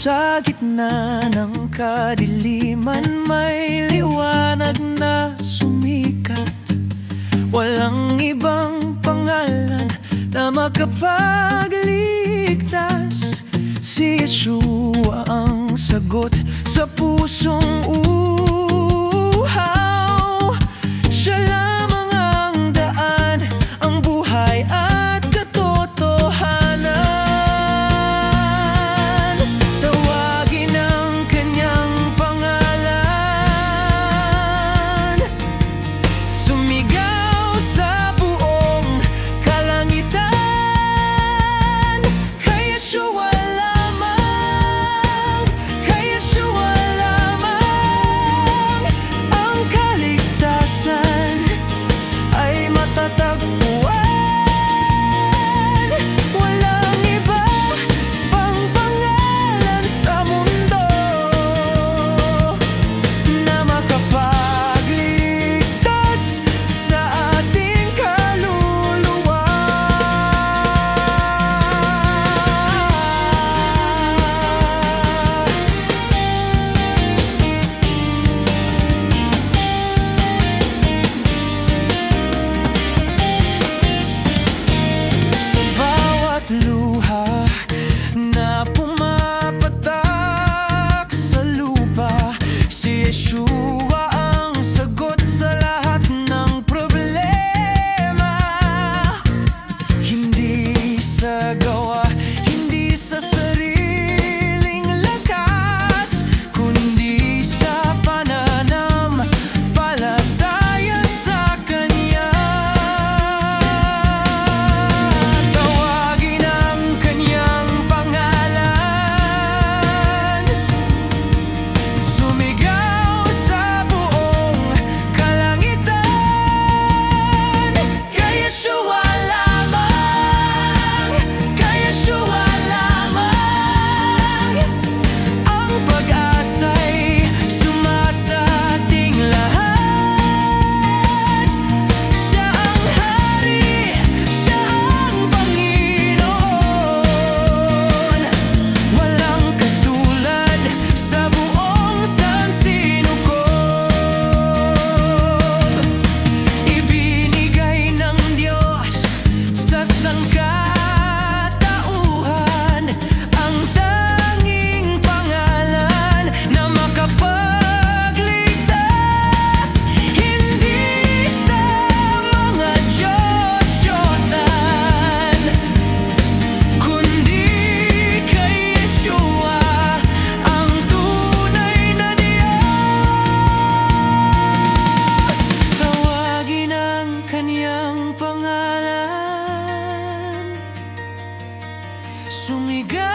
Sa gitna ng kadiliman may liwanag na sumikat. Walang ibang pangalan na makapagligtas. Si Yeshua ang sagot sa pusong ulo Sumigaw